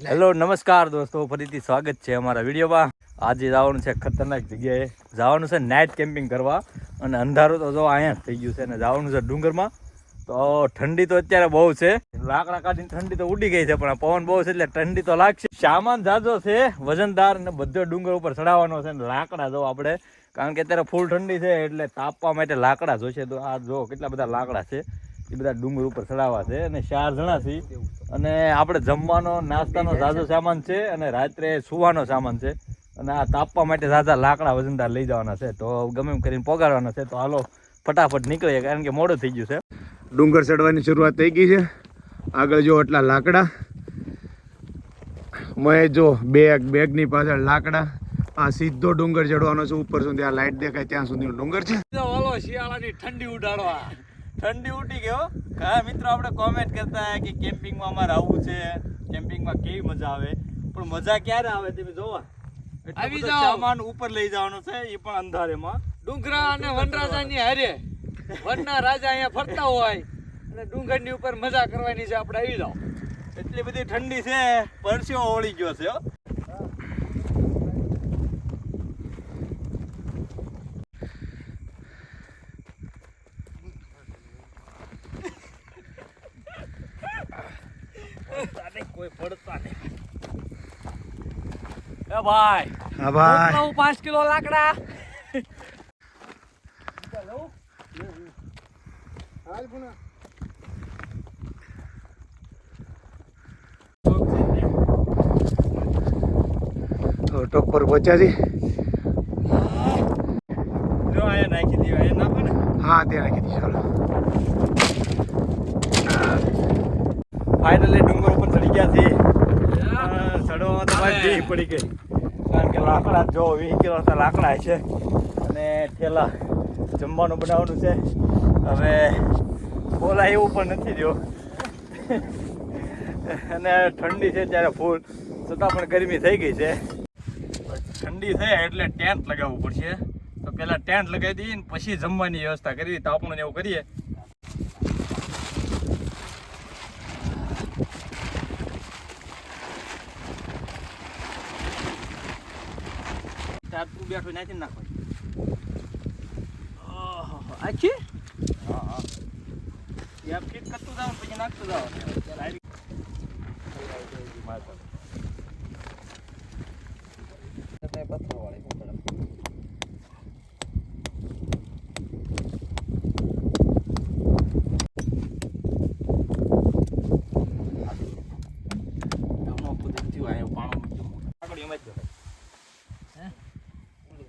Hello નમસ્કાર દોસ્તો ફરીથી સ્વાગત છે અમારા વિડીયોમાં. આજે જવાનું છે ખતરનાક જગ્યાએ. જવાનું છે નાઇટ કેમ્પિંગ કરવા. અને અંધારું તો જો અહીંયા થઈ ગયું છે અને જવાનું છે ડુંગરમાં. તો ઠંડી તો અત્યારે બહુ છે. લાકડા કાઢીને ઠંડી તો ઉડી ગઈ છે, પણ પવન બહુ છે એટલે ઠંડી તો લાગશે. સામાન જાજો છે, વજનદાર અને બધો ડુંગર ઉપર ચડાવવાનો છે ને લાકડા જો આપણે. કારણ કે અત્યારે ફૂલ ઠંડી છે એટલે તાપવા માટે લાકડા જોશે તો આ જો કેટલા બધા લાકડા છે. એ બધા ડુંગર ઉપર ચડાવવા છે અને ચાર જણા છે. અને આપણે જમવાનો, નાસ્તાનો ઝાઝો સામાન છે અને રાત્રે સુવાનો સામાન છે. અને આ તાપવા માટે ઝાઝા લાકડા વજનદાર લઈ જવાના છે. તો ગમે એમ કરીને પોગાડવાના છે. તો હાલો, ફટાફટ નીકળીએ, કારણ કે મોડું થઈ ગયું છે. ડુંગર ચડવાની શરૂઆત થઈ ગઈ છે. આગળ જો એટલા લાકડા. મેં જો બેગ બેગની પાછળ લાકડા. આ સીધો ડુંગર ચડવાનો છે. ઉપર સુધી આ લાઈટ દેખાય ત્યાં સુધી ડુંગર છે. ઓલો શિયાળાની ઠંડી ઉડાડવા. ઠંડી ઉડી ગયો હા. મિત્રો આપણે કોમેન્ટ કરતા કે કેમ્પિંગમાં અમારે આવવું છે. કેમ્પિંગમાં કેવી મજા આવે? પણ મજા ક્યારે આવે તમે જોવા? આવી. સામાન ઉપર લઈ જવાનો છે એ પણ અંધારેમાં. ડુંગરા અને વનરાજાની હારે. વનના રાજા અહીંયા ફરતા હોય અને ડુંગરની ઉપર મજા કરવાની છે આપણે આવી જાઓ એટલી બધી ઠંડી છે પરસ્યો ઓળી ગયો છે હો. પડતા નહીં, કોઈ પડતા નહીં. એ ભાઈ હા ભાઈ પાંચ કિલો લાકડા તો ટોપ પર પહોંચ્યા છે જો આયા નાખી દીધું એ ના ને. હા ત્યાં નાખી દીધી ચાલો. ફાઇનલી ડુંગર ઉપર ચડી ગયા છે ચડવામાં તો ભાઈ પડી ગઈ. કારણ કે લાકડા જો વીસ કિલો તો લાકડા છે. અને ઠેલા જમવાનું બનાવવાનું છે. હવે બોલાય એવું પણ નથી રહ્યો. અને ઠંડી છે ત્યારે ફૂલ. છતાં પણ ગરમી થઈ ગઈ છે. ઠંડી થઈ એટલે ટેન્ટ લગાવવું પડશે. તો પહેલાં ટેન્ટ લગાવી દઈએ પછી જમવાની વ્યવસ્થા કરી તાપણું એવું કરીએ. બેઠો નાખી નાખો આખી? યા ફિટ કરતું જાવ પછી નાખતું જાવ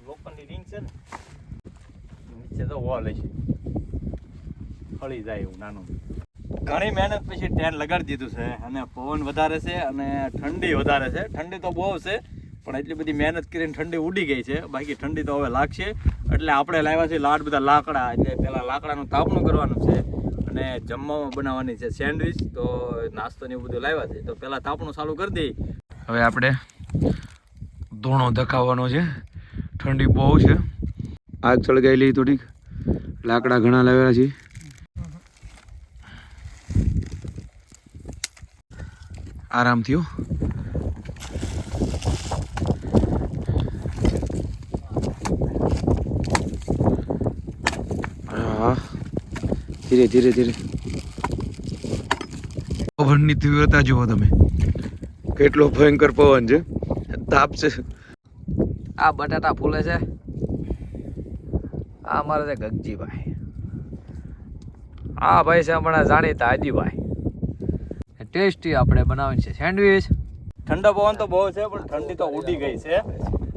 લોખંડની રિંગ છે ને નીચે તો wall હશે. ફળી જાય એવું નાનું. ઘણી મહેનત પછી ટેન લગાડી દીધું છે અને પવન વધારે છે અને ઠંડી વધારે છે. ઠંડી તો બહુ છે, પણ એટલી બધી મહેનત કરીને ઠંડી ઉડી ગઈ છે. બાકી ઠંડી તો હવે લાગશે. એટલે આપણે લાવ્યા છે લાડ બધા લાકડા. એટલે પહેલાં લાકડાનું તાપણું કરવાનું છે અને જમવામાં બનાવવાની છે સેન્ડવિચ. તો નાસ્તો ને એવું બધું લાવ્યા છે. તો પહેલાં તાપણું ચાલુ કરી દઈએ હવે આપણે ધૂણો ધકાવવાનો છે. ઠંડી બહુ છે. આગ સળગાયેલી થોડીક. લાકડા ઘણા લાવ્યા છે આરામ થયો. હા. ધીરે ધીરે ધીરે. પવનની તીવ્રતા જુઓ તમે. કેટલો ભયંકર પવન છે. તાપ છે. આ બટાટા ફૂલે છે. આ અમારે છે ગગજીભાઈ. આ ભાઈ છે હમણાં જાણીતા હાજીભાઈ ટેસ્ટી આપણે બનાવી છે સેન્ડવિચ. ઠંડો પવન તો બહુ છે, પણ ઠંડી તો ઉડી ગઈ છે.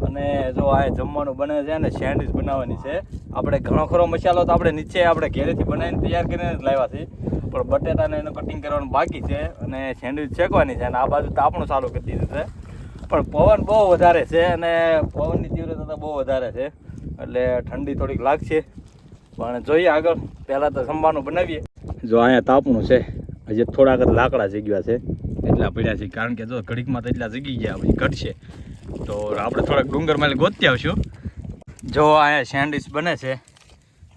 અને જો આ જમવાનું બને છે અને સેન્ડવિચ બનાવવાની છે. આપણે ઘણો ખરો મસાલો તો આપણે નીચે આપણે ઘેરેથી બનાવીને તૈયાર કરીને જ લાવ્યા છે. પણ બટેટાને એનું કટિંગ કરવાનું બાકી છે અને સેન્ડવિચ શેકવાની છે અને આ બાજુ તાપણું ચાલુ કરી દીધું છે. પણ પવન બહુ વધારે છે અને પવનની તીવ્રતા તો બહુ વધારે છે. એટલે ઠંડી થોડીક લાગશે. પણ જોઈએ આગળ, પહેલાં તો જમવાનું બનાવીએ. જો અહીંયા તાપણું છે. હજી થોડાક જ લાકડા જગ્યા છે. એટલા પડ્યા છે કારણ કે જો ઘડીકમાં તો એટલા જગી ગયા પછી ઘટશે. તો આપણે થોડાક ડુંગરમાં ગોતી આવશું. જો અહીંયા સેન્ડવિચ બને છે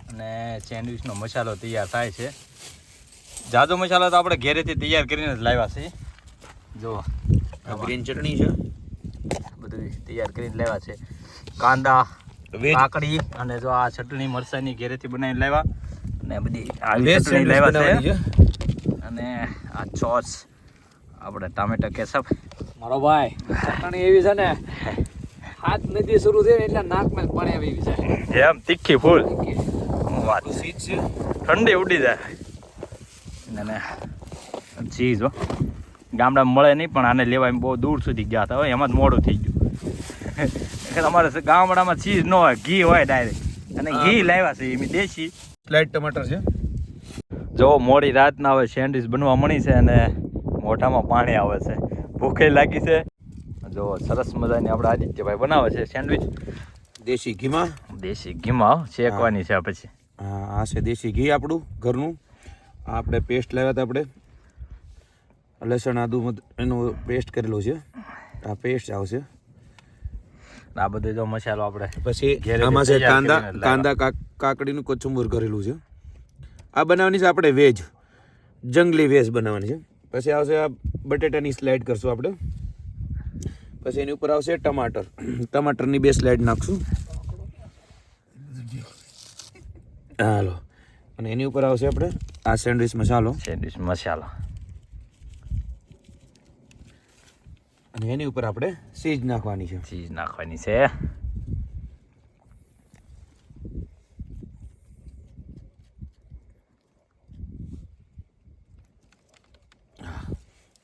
અને સેન્ડવિચનો મસાલો તૈયાર થાય છે. જાદો મસાલો તો આપણે ઘેરેથી તૈયાર કરીને જ લાવ્યા છે જો ગ્રીન ચટણી છે. બધું તૈયાર કરીને લાવ્યા છે. કાંદા કાકડી અને જો આ ચટણી મરસાની ઘેરેથી બનાવીને લાવ્યા. અને બધી આવી વેજ ચટણી લાવ્યા છે. અને આ ચોસ. આપણે ટામેટા કેસપ મારો ભાઈ ચટણી એવી છે ને હાથ નદી શરૂ થઈ એટલે નાકમાં જ પડે એવી છે. એમ તીખી ફૂલ. વાત સીજ છે. ઠંડી ઉડી જાય. અને ચીઝ હો. ગામડામાં મળે નહીં પણ આને લેવા એમ બહુ દૂર સુધી ગયા હતા એમાં જ મોડું થઈ ગયું. અમારે ગામડામાં ચીઝ ન હોય ઘી હોય ડાયરેક્ટ અને ઘી લાવ્યા છે એમ દેશી. સ્લાઇડ ટમાટર છે. જો મોડી રાતના હવે સેન્ડવિચ બનવા મળી છે અને મોઢામાં પાણી આવે છે. ભૂખે લાગી છે. જો સરસ મજાની આપણે આદિત્યભાઈ બનાવે છે સેન્ડવિચ. દેશી ઘીમાં? દેશી ઘીમાં શેકવાની છે પછી. આ આ છે દેશી ઘી આપણું ઘરનું. આપણે પેસ્ટ લાવ્યા હતા આપણે. લસણ આદુ એનું એનો પેસ્ટ કરેલો છે. આ પેસ્ટ આવશે. આ બધો જો મસાલો આપણે પછી આમાં છે કાંદા કાંદા કાકડીનું કોચુંબર કરેલું છે. આ બનાવવાની છે આપણે વેજ. જંગલી વેજ બનાવવાની છે. પછી આવશે આ બટેટાની સ્લાઇડ કરશું આપણે. પછી એની ઉપર આવશે ટમાટર. ટમાટરની બે સ્લાઇડ નાખશું. હાલો. અને એની ઉપર આવશે આપણે આ સેન્ડવિચ મસાલો. સેન્ડવિચ મસાલો. અને એની ઉપર આપણે ચીઝ નાખવાની છે. ચીઝ નાખવાની છે.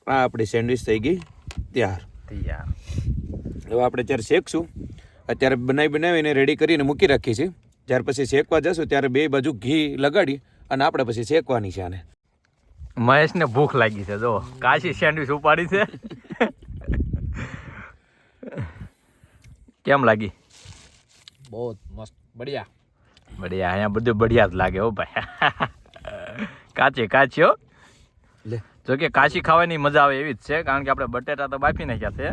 આ આપણી સેન્ડવિચ થઈ ગઈ. તૈયાર. તૈયાર. હવે આપણે જ્યારે શેકશું અત્યારે બનાવી બનાવીને રેડી કરીને મૂકી રાખીએ છીએ. ત્યાર પછી શેકવા જશું ત્યારે બે બાજુ ઘી લગાડી અને આપણે પછી શેકવાની છે આને. મહેશને ભૂખ લાગી છે જો. કાશી સેન્ડવિચ ઉપાડી છે. કેમ લાગી? બહુ મસ્ત. બઢિયા. બઢિયા અહીંયા બધું બઢિયા જ લાગે હો ભાઈ. કાચી કાચી હો. લે. જો કે કાશી ખાવાની મજા આવે એવી જ છે કારણ કે આપણે બટેટા તો બાફી નાખ્યા છે.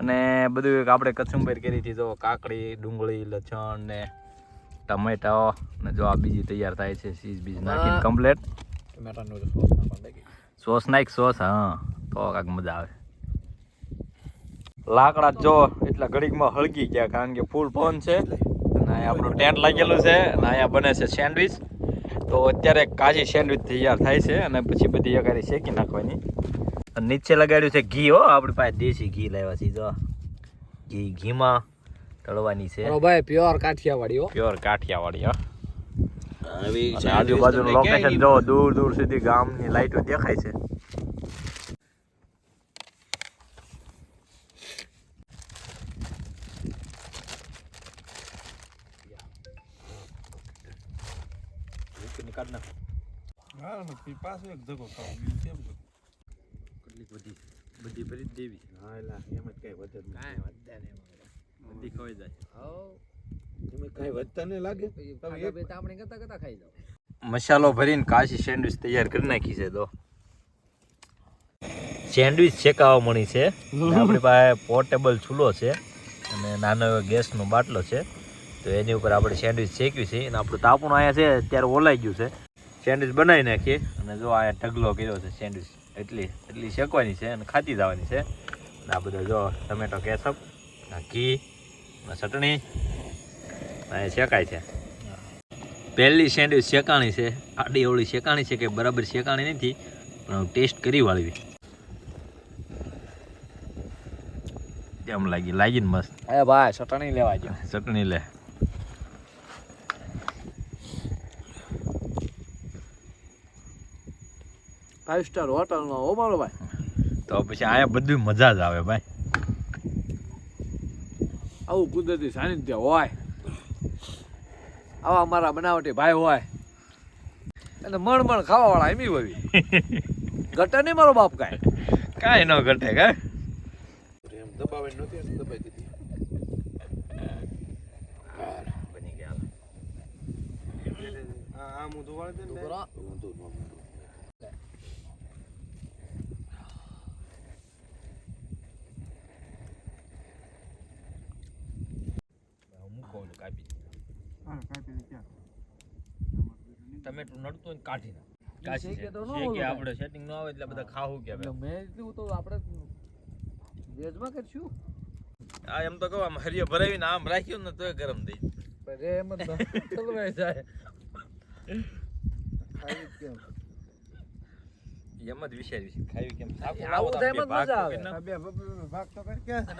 અને બધું એક આપણે કચુંબર કરી હતી જો કાકડી ડુંગળી લસણ ને ટમેટા. ને જો આ બીજી તૈયાર થાય છે ચીઝ બીજ નાખીને કમ્પ્લેટ ટમેટાનો સોસ નાખ સોસ હા. તો કાંઈક મજા આવે. લાકડા જો એટલા ઘડીકમાં હળગી ગયા કારણ કે ફૂલ ફોન છે. અને અહીંયા આપણું ટેન્ટ લાગેલું છે અને અહીંયા બને છે સેન્ડવિચ તો અત્યારે કાચી સેન્ડવિચ તૈયાર થાય છે અને પછી બધી અગાડી શેકી નાખવાની. અને નીચે લગાડ્યું છે ઘી હો આપણી પાસે દેશી ઘી લાવ્યા છે જો. ઘી ઘીમાં તળવાની છે. ભાઈ પ્યોર કાઠિયાવાડી હો. પ્યોર કાઠિયાવાડી હો. આજુબાજુનું લોકેશન જો દૂર દૂર સુધી ગામની લાઈટો દેખાય છે. બધી ભરી દેવી કાંઈ વધે નહીં. બધી ખવાઈ જાય. હવ. વધતા નહીં લાગે? તાપણી કરતા કરતા ખાઈ જાઓ. મસાલો ભરીને કાશી સેન્ડવિચ તૈયાર કરી નાખી છે તો સેન્ડવિચ શેકાવા મળી છે. અને આપણી પાસે પોર્ટેબલ ચૂલો છે અને નાનો એવો ગેસનો બાટલો છે. તો એની ઉપર આપણે સેન્ડવિચ શેક્યું છે અને આપણું તાપણું અહીંયા છે અત્યારે ઓલાઈ ગયું છે. સેન્ડવિચ બનાવી નાખીએ અને જો આ ઢગલો કર્યો છે સેન્ડવિચ એટલી એટલી શેકવાની છે અને ખાતી જવાની છે. અને આ બધો જો ટમેટો કેસપ ઘી ચટણી અહીંયા શેકાય છે. પહેલી સેન્ડવિચ શેકાણી છે આડી અવળી શેકાણી છે કે બરાબર શેકાણી નથી પણ ટેસ્ટ કરી વાળવી. કેમ લાગી? લાગીને મસ્ત. એ ભાઈ ચટણી લેવા જો ચટણી લે. ફાઈવ સ્ટાર હોટલમાં હો મારો ભાઈ. તો પછી અહીંયા બધું મજા જ આવે ભાઈ. આવું કુદરતી સાનિધ્ય હોય. આવા મારા બનાવટી ભાઈ હોય. અને મણ મણ ખાવા વાળા એમી હોય. ઘટે નહીં મારો બાપ કાંઈ. કાંઈ ન ઘટે કાંઈ. એમ દબાવે નથી દબાઈ દીધી. બની ગયા. આમ હું ધોવાડી દે તું કરો. નડતું હોય કાઢી નાખ. ઓલું આપણે સેટિંગ ન આવે એટલે બધા ખાવું કે મેં તો આપણે વેજમાં કરશું. આ એમ તો કહું આમ હરિયો ભરાવીને આમ રાખ્યું ને તોય ગરમ થઈ પણ રે એમ જ જાય. કેમ? એમ જ વિચાર્યું છે ખાયું કેમ? શાક આવું તો એમ જ ભાગ મજા આવે. નાખો. ભાગ તો કરી ક્યાં છે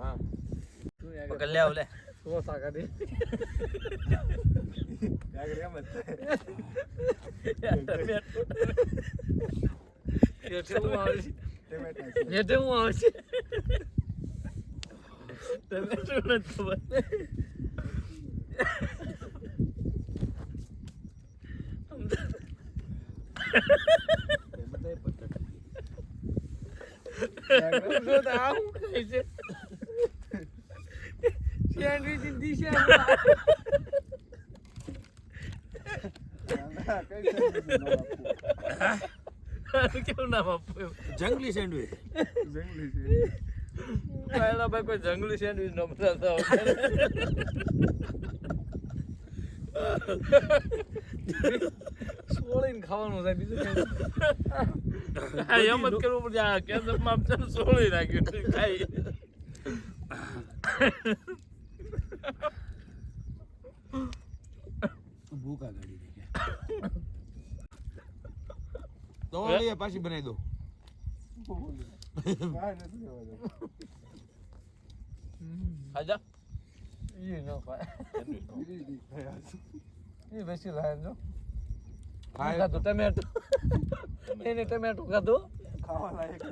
હા. લે આવ લે. સો સાકા દે હેઠે હું આવે છે હેઠે હું આવે છે ટમેટું નથી ખબર જો તો આ હું ખાય છે સેન્ડવિચની દિશા કેવું નામ આપ્યું જંગલી સેન્ડવિચ. પહેલા ભાઈ કોઈ જંગલી સેન્ડવિચ નો બનાવતા સોળીને ખાવાનું થાય બીજું કઈ એમ જ કરવું પડશે આ કેન્દ્રમાં સોળી નાખ્યું ખાઈ. તો લઈએ પાછી બનાવી દો ખાજા ઈ ન ખાય ઈ બેસી લાય જો. ખાય ખાધું ટમેટો. એને ટમેટો ખાધું. ખાવા લાયક